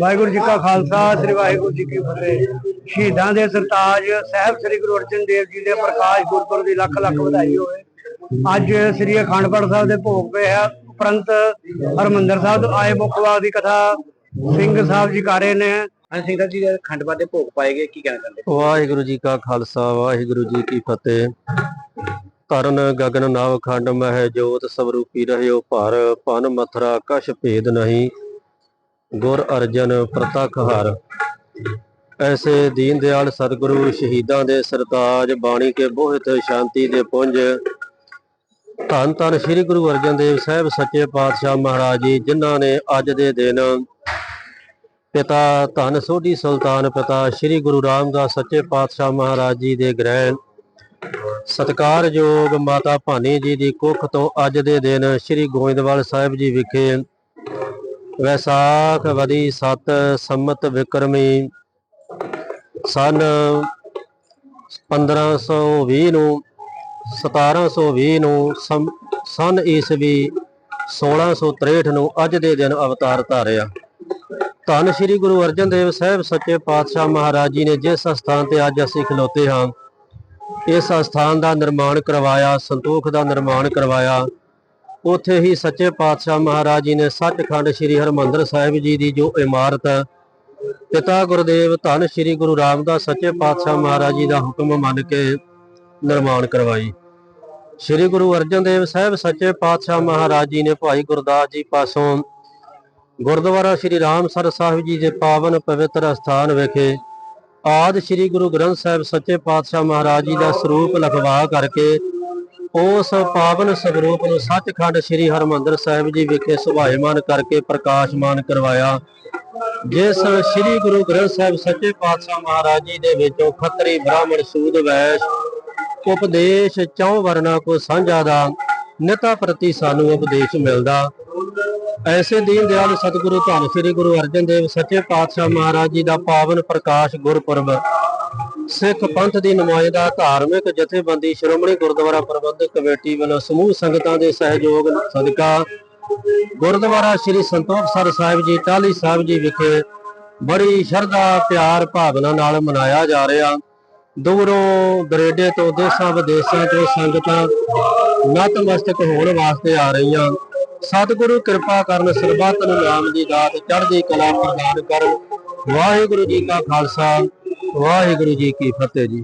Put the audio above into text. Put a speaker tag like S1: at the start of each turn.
S1: ਵਾਹਿਗੁਰੂ ਜੀ ਕਾ ਖਾਲਸਾ, ਸ੍ਰੀ ਵਾਹਿਗੁਰੂ ਜੀ ਕੀ ਫਤਿਹ। ਸ਼ਹੀਦਾਂ ਦੇ ਸਰਤਾਜ ਸਾਹਿਬ ਸ੍ਰੀ ਗੁਰੂ ਅਰਜਨ ਦੇਵ ਜੀ ਦੇ ਪ੍ਰਕਾਸ਼ ਗੁਰਪੁਰਬ ਦੀ ਲੱਖ ਲੱਖ ਵਧਾਈ ਹੋਵੇ। ਅੱਜ ਸ੍ਰੀ ਅਖੰਡ ਪਾਠ ਸਾਹਿਬ ਦੇ ਭੋਗ ਪਏ ਆ। ਉਪਰੰਤ ਹਰਮੰਦਰ ਸਾਹਿਬ ਤੋਂ ਆਏ ਮੁਖਵਾ ਦੀ ਕਥਾ ਸਿੰਘ ਸਾਹਿਬ ਜੀ ਕਰ ਰਹੇ ਨੇ।
S2: ਹਾਂ ਸਿੰਘ ਜੀ ਦੇ ਦੇ ਭੋਗ ਪਾਏ ਗਏ, ਕੀ ਕਹਿਣਾ ਚਾਹੁੰਦੇ?
S3: ਵਾਹਿਗੁਰੂ ਜੀ ਕਾ ਖਾਲਸਾ, ਵਾਹਿਗੁਰੂ ਜੀ ਕੀ ਫਤਿਹ। ਤਰਨ ਗਗਨ ਨਵ ਖੰਡ ਮਹਿ ਜੋਤ ਸਵਰੂਪੀ ਰਹਿਓ ਭਰ, ਪਨ ਮਥਰਾ ਕਛ ਭੇਦ ਨਹੀਂ। ਗੁਰ ਅਰਜਨ ਪ੍ਰਤਖ ਹਰ। ਐਸੇ ਦੀਨ ਦਿਆਲ ਸਤਿਗੁਰੂ ਸ਼ਹੀਦਾਂ ਦੇ ਸਰਤਾਜ, ਬਾਣੀ ਕੇ ਬੋਹਿਤ ਸ਼ਾਂਤੀ ਦੇ ਪੁੰਜ। ਧੰਨ ਧੰਨ ਸ੍ਰੀ ਗੁਰੂ ਅਰਜਨ ਦੇਵ ਸਾਹਿਬ, ਸੱਚੇ ਪਾਤਸ਼ਾਹ ਮਹਾਰਾਜ ਜੀ, ਜਿਨ੍ਹਾਂ ਨੇ ਅੱਜ ਦੇ ਦਿਨ ਪਿਤਾ ਧੰਨ ਸੋਢੀ ਸੁਲਤਾਨ, ਪਿਤਾ ਸ੍ਰੀ ਗੁਰੂ ਰਾਮਦਾਸ, ਸੱਚੇ ਪਾਤਸ਼ਾਹ ਮਹਾਰਾਜ ਜੀ ਦੇ ਗ੍ਰਹਿਣ ਸਤਕਾਰਯੋਗ ਮਾਤਾ ਭਾਨੀ ਜੀ ਦੀ ਕੁੱਖ ਤੋਂ ਅੱਜ ਦੇ ਦਿਨ ਸ੍ਰੀ ਗੋਇੰਦਵਾਲ ਸਾਹਿਬ ਜੀ ਵਿਖੇ ਵੈਸਾਖ ਵਦੀ 7 ਸੰਮਤ ਵਿਕਰਮੀ ਸਨ 1520 ਨੂੰ 1720 ਨੂੰ ਸੰ- ਸਨ ਈਸਵੀ 1663 ਨੂੰ ਅੱਜ ਦੇ ਦਿਨ ਅਵਤਾਰ ਧਾਰਿਆ। ਧੰਨ ਸ੍ਰੀ ਗੁਰੂ ਅਰਜਨ ਦੇਵ ਸਾਹਿਬ ਸੱਚੇ ਪਾਤਸ਼ਾਹ ਮਹਾਰਾਜ ਜੀ ਨੇ ਜਿਸ ਸਥਾਨ ਤੇ ਅੱਜ ਅਸੀਂ ਖਲੋਤੇ ਹਾਂ, ਇਸ ਸਥਾਨ ਦਾ ਨਿਰਮਾਣ ਕਰਵਾਇਆ, ਸੰਤੋਖ ਦਾ ਨਿਰਮਾਣ ਕਰਵਾਇਆ, ਉੱਥੇ ਹੀ ਸੱਚੇ ਪਾਤਸ਼ਾਹ ਮਹਾਰਾਜ ਜੀ ਨੇ ਸੱਚਖੰਡ ਸ੍ਰੀ ਹਰਮੰਦਰ ਸਾਹਿਬ ਜੀ ਦੀ ਜੋ ਇਮਾਰਤ ਪਿਤਾ ਗੁਰਦੇਵ ਧੰਨ ਸ੍ਰੀ ਗੁਰੂ ਰਾਮਦਾਸ ਸੱਚੇ ਪਾਤਸ਼ਾਹ ਮਹਾਰਾਜ ਜੀ ਦਾ ਹੁਕਮ ਮੰਨ ਕੇ ਨਿਰਮਾਣ ਕਰਵਾਈ। ਸ੍ਰੀ ਗੁਰੂ ਅਰਜਨ ਦੇਵ ਸਾਹਿਬ ਸੱਚੇ ਪਾਤਸ਼ਾਹ ਮਹਾਰਾਜ ਜੀ ਨੇ ਭਾਈ ਗੁਰਦਾਸ ਜੀ ਪਾਸੋਂ ਗੁਰਦੁਆਰਾ ਸ੍ਰੀ ਰਾਮਸਰ ਸਾਹਿਬ ਜੀ ਦੇ ਪਾਵਨ ਪਵਿੱਤਰ ਸਥਾਨ ਵਿਖੇ ਆਦ ਸ੍ਰੀ ਗੁਰੂ ਗ੍ਰੰਥ ਸਾਹਿਬ ਸੱਚੇ ਪਾਤਸ਼ਾਹ ਮਹਾਰਾਜ ਜੀ ਦਾ ਸਰੂਪ ਲਖਵਾ ਕਰਕੇ ਉਸ ਪਾਵਨ ਸਰੂਪ ਨੂੰ ਸੱਚਖੰਡ ਸ੍ਰੀ ਹਰਮੰਦਰ ਸਾਹਿਬ ਜੀ ਵਿਖੇ ਸੁਭਾਇਮਾਨ ਕਰਕੇ ਪ੍ਰਕਾਸ਼ਮਾਨ ਕਰਵਾਇਆ। ਜਿਸ ਸ੍ਰੀ ਗੁਰੂ ਗ੍ਰੰਥ ਸਾਹਿਬ ਸੱਚੇ ਪਾਤਸ਼ਾਹ ਮਹਾਰਾਜ ਜੀ ਦੇ ਵਿੱਚੋਂ ਖੱਤਰੀ ਬ੍ਰਾਹਮਣ ਸੂਦ ਵੈਸ਼ ਉਪਦੇਸ਼ ਚੌ ਵਰਨਾ ਕੋ ਸਾਂਝਾ ਦਾ ਨਿਤਾ ਪ੍ਰਤੀ ਸਾਨੂੰ ਉਪਦੇਸ਼ ਮਿਲਦਾ। ਐਸੇ ਦੀਨ ਦਿਆਲ ਸਤਿਗੁਰੂ ਧੰਨ ਸ੍ਰੀ ਗੁਰੂ ਅਰਜਨ ਦੇਵ ਸੱਚੇ ਪਾਤਸ਼ਾਹ ਮਹਾਰਾਜ ਜੀ ਦਾ ਪਾਵਨ ਪ੍ਰਕਾਸ਼ ਗੁਰਪੁਰਬ। ਸਿੱਖ ਪੰਥ ਦੀ ਨੁਮਾਇੰਦਾ ਧਾਰਮਿਕ ਜਥੇਬੰਦੀ ਸ਼੍ਰੋਮਣੀ ਗੁਰਦੁਆਰਾ ਪ੍ਰਬੰਧਕ ਕਮੇਟੀ ਵੱਲੋਂ ਸਮੂਹ ਸੰਗਤਾਂ ਦੇ ਸਹਿਯੋਗ ਸਦਕਾ ਗੁਰਦੁਆਰਾ ਸ੍ਰੀ ਸੰਤੋਖਸਰ ਸਾਹਿਬ ਜੀ, ਟਾਹਲੀ ਸਾਹਿਬ ਜੀ ਵਿਖੇ ਬੜੀ ਸ਼ਰਧਾ, ਪਿਆਰ, ਭਾਵਨਾ ਨਾਲ ਮਨਾਇਆ ਜਾ ਰਿਹਾ। ਦੂਰੋਂ ਦਰੇਡੇ ਤੋਂ ਦੇਸ਼ਾਂ ਵਿਦੇਸ਼ਾਂ ਤੋਂ ਸੰਗਤਾਂ ਨਤਮਸਤਕ ਹੋਣ ਵਾਸਤੇ ਆ ਰਹੀਆਂ। ਸਤਿਗੁਰੂ ਕਿਰਪਾ ਕਰਨ ਸਰਬੱਤ ਨੂੰ ਨਾਮ ਦੀ ਦਾਤ ਚੜ੍ਹਦੀ ਕਲਾ ਪ੍ਰਦਾਨ ਕਰਨ। ਵਾਹਿਗੁਰੂ ਜੀ ਕਾ ਖਾਲਸਾ, ਵਾਹਿਗੁਰੂ ਜੀ ਕੀ ਫਤਿਹ ਜੀ।